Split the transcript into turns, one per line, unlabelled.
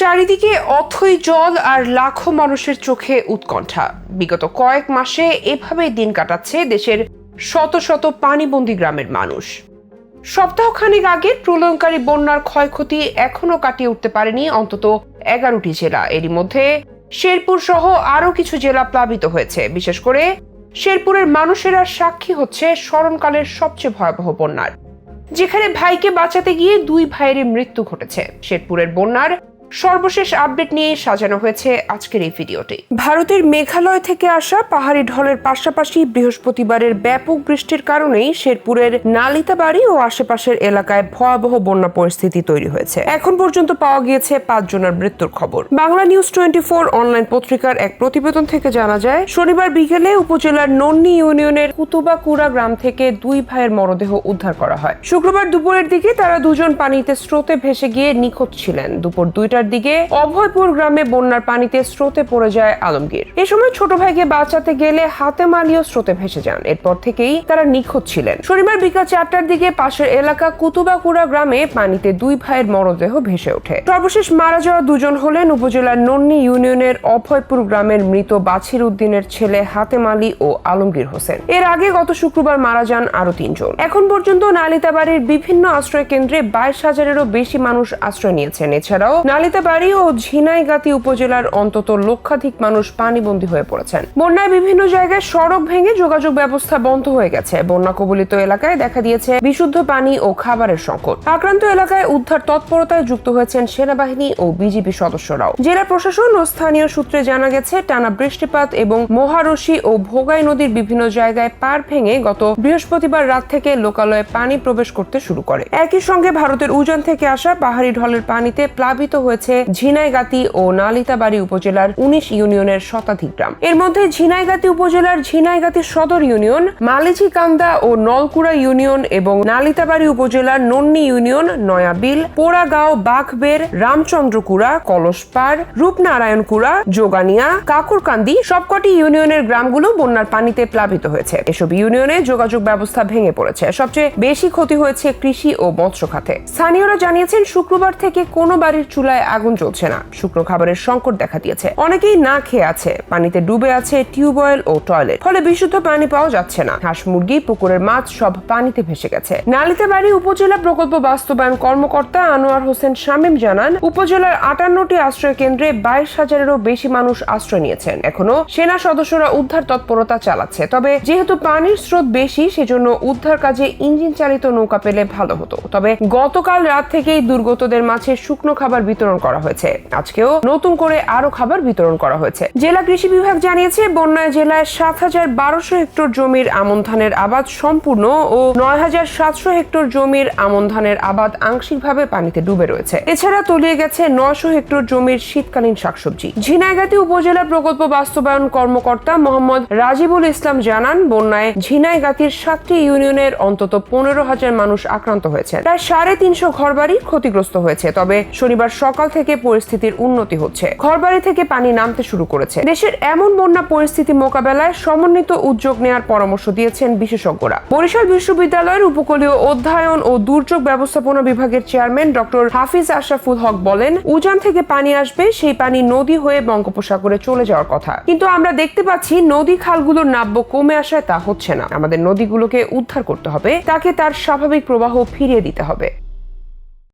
চারিদিকে অথই জল আর লাখো মানুষের চোখে উৎকণ্ঠা। বিগত কয়েক মাসে এভাবেই দিন কাটাচ্ছে দেশের শত শত পানিবন্দী গ্রামের মানুষ। সপ্তাহখানেক আগে প্রলয়ঙ্কারী বন্যার ক্ষয়ক্ষতি এখনও কাটিয়ে উঠতে পারেনি অন্তত এগারোটি জেলা। এরই মধ্যে শেরপুর সহ আরও কিছু জেলা প্লাবিত হয়েছে। বিশেষ করে শেরপুরের মানুষেরা সাক্ষী হচ্ছে স্মরণকালের সবচেয়ে ভয়াবহ বন্যার। যেখানে ভাইকে বাঁচাতে গিয়ে দুই ভাইয়ের মৃত্যু ঘটেছে। শেরপুরের বন্যার সর্বশেষ আপডেট নিয়ে সাজানো হয়েছে আজকের এই ভিডিওটি। ভারতের মেঘালয় থেকে আসা পাহাড়ি ঢলের পাশাপাশি বৃহস্পতিবারের ব্যাপক বৃষ্টির কারণেই শেরপুরের নালিতাবাড়ি ও আশেপাশের এলাকায় ভয়াবহ বন্যা পরিস্থিতি তৈরি হয়েছে। এখন পর্যন্ত পাওয়া গিয়েছে পাঁচ জনের মৃত্যুর খবর। Bangla news twenty four online পত্রিকার এক প্রতিবেদন থেকে জানা যায়, শনিবার বিকেলে উপজেলার নন্নি ইউনিয়নের কুতুবাকুড়া গ্রাম থেকে দুই ভাইয়ের মরদেহ উদ্ধার করা হয়। শুক্রবার দুপুরের দিকে তারা দুজন পানিতে স্রোতে ভেসে গিয়ে নিখোঁজ ছিলেন। দুপুর দুইটার দিকে অভয়পুর গ্রামে বন্যার পানিতে স্রোতে পড়ে যায় আলমগীর। এ সময় ছোট ভাইকে বাঁচাতে গেলে হাতে মালিও স্রোতে ভেসে যান। এরপর থেকেই তারা নিখোঁজ ছিলেন। শনিবার বিকাল চারটার দিকে পাশের এলাকা কুতুবাকুড়া গ্রামে পানিতে দুই ভাইয়ের মরদেহ ভেসে ওঠে। সর্বশেষ মারা যাওয়া দুজন হলেন উপজেলার নন্নি ইউনিয়নের অভয়পুর গ্রামের মৃত বাছির উদ্দিনের ছেলে হাতেম আলী ও আলমগীর হোসেন। এর আগে গত শুক্রবার মারা যান আরও তিনজন। এখন পর্যন্ত নালিতাবাড়ির বিভিন্ন আশ্রয় কেন্দ্রে বাইশ হাজারেরও বেশি মানুষ আশ্রয় নিয়েছেন। এছাড়াও নালিতাবাড়ি ও ঝিনাইগাতি উপজেলার অন্তত লক্ষাধিক মানুষ পানিবন্দী হয়ে পড়েছেন। বন্যায় বিভিন্ন জায়গায় সড়ক ভেঙে যোগাযোগ ব্যবস্থা বন্ধ হয়ে গেছে। বন্যা কবলিত এলাকায় দেখা দিয়েছে বিশুদ্ধ পানি ও খাবারের সংকট। আক্রান্ত এলাকায় উদ্ধার তৎপরতায় যুক্ত হয়েছেন সেনাবাহিনী ও বিজিবি সদস্যরাও। জেলা প্রশাসন ও স্থানীয় সূত্রে জানা গেছে, টানা বৃষ্টিপাত এবং মহারশি ও ভোগাই নদীর বিভিন্ন জায়গায় পার ভেঙে গত বৃহস্পতিবার রাত থেকে লোকালয়ে পানি প্রবেশ করতে শুরু করে। একই সঙ্গে ভারতের উজান থেকে আসা পাহাড়ি ঢলের পানিতে প্লাবিত হয়েছে ঝিনাইগাতি ও নালিতাবাড়ি উপজেলার উনিশ ইউনিয়নের শতাধিক গ্রাম। এর মধ্যে ঝিনাইগাতি উপজেলার ঝিনাইগাতি সদর ইউনিয়ন, মালিচিকান্দা ও নলকুড়া ইউনিয়ন এবং নালিতাবাড়ি উপজেলার নন্নি ইউনিয়ন, নয়াবিল, পোড়াগাঁও, বাঘবের, রামচন্দ্রকুড়া, কলসপাড়, রূপনারায়ণকুড়া যোগানিয়া কাকুরকান্দি সবকটি ইউনিয়নের গ্রামগুলো বন্যার পানিতে প্লাবিত হয়েছে। এসব ইউনিয়নে যোগাযোগ ব্যবস্থা ভেঙে পড়েছে। সবচেয়ে বেশি ক্ষতি হয়েছে কৃষি ও মৎস্য খাতে স্থানীয়রা জানিয়েছেন, শুক্রবার থেকে কোনো বাড়ির চুলায় আগুন জ্বলছে না। শুকনো খাবারের সংকট দেখা দিয়েছে। অনেকেই না খেয়ে আছে। পানিতে ডুবে আছে টিউবওয়েল ও টয়লেট। ফলে বিশুদ্ধ পানি পাওয়া যাচ্ছে না। হাঁস, মুরগি, পুকুরের মাছ সব পানিতে ভেসে গেছে। নালিতাবাড়ি উপজেলা প্রকল্প বাস্তবায়ন কর্মকর্তা আনোয়ার হোসেন শামীম জানান, উপজেলার আটান্নটি আশ্রয় কেন্দ্রে বাইশ হাজারেরও বেশি মানুষ আশ্রয় নিয়েছেন। এখনও সেনা সদস্যরা উদ্ধার তৎপরতা চালাচ্ছে। তবে যেহেতু পানির স্রোত বেশি, সেজন্য উদ্ধার কাজে ইঞ্জিন চালিত নৌকা পেলে ভালো হতো। তবে গতকাল রাত থেকেই দুর্গতদের মাঝে শুকনো খাবার বিতরণ করা হয়েছে। আজকেও নতুন করে আরও খাবার বিতরণ করা হয়েছে। জেলা কৃষি বিভাগ জানিয়েছে, বন্যায় জেলায় সাত হাজার বারোশো হেক্টর জমির আমন ধানের আবাদ সম্পূর্ণ ও নয় হাজার সাতশো হেক্টর জমির আমন ধানের আবাদ আংশিকভাবে পানিতে ডুবে রয়েছে। এছাড়া তলিয়ে গেছে নয়শো হেক্টর জমির শীতকালীন শাকসবজি। ঝিনাইগাতি উপজেলা প্রকল্প বাস্তবায়ন কর্মকর্তা মোহাম্মদ রাজিবুল ইসলাম জানান, বন্যায় ঝিনাইগাতির সাতটি ইউনিয়নের অন্তত পনেরো হাজার মানুষ আক্রান্ত হয়েছে। প্রায় সাড়ে তিনশো ঘরবাড়ি ক্ষতিগ্রস্ত হয়েছে। তবে শনিবার সকাল থেকে পরিস্থিতির উন্নতি হচ্ছে। ঘরবাড়ি থেকে পানি নামতে শুরু করেছে। দেশের এমন বন্যা পরিস্থিতি মোকাবেলায় সমন্বিত উদ্যোগ নেওয়ার পরামর্শ দিয়েছেন বিশেষজ্ঞরা। বরিশাল বিশ্ববিদ্যালয়ের উপকূলীয় অধ্যয়ন ও দুর্যোগ ব্যবস্থাপনা বিভাগের চেয়ারম্যান ডক্টর হাফিজ আশরাফুল হক বলেন, উজান থেকে পানি আসবে, সেই পানি নদী হয়ে বঙ্গোপসাগরে চলে যাওয়ার কথা। কিন্তু আমরা দেখতে পাচ্ছি নদী খালগুলোর নাব্য কমে আসায় তা হচ্ছে না। আমাদের নদীগুলোকে উদ্ধার করতে হবে, তাকে তার স্বাভাবিক প্রবাহ ফিরিয়ে দিতে হবে।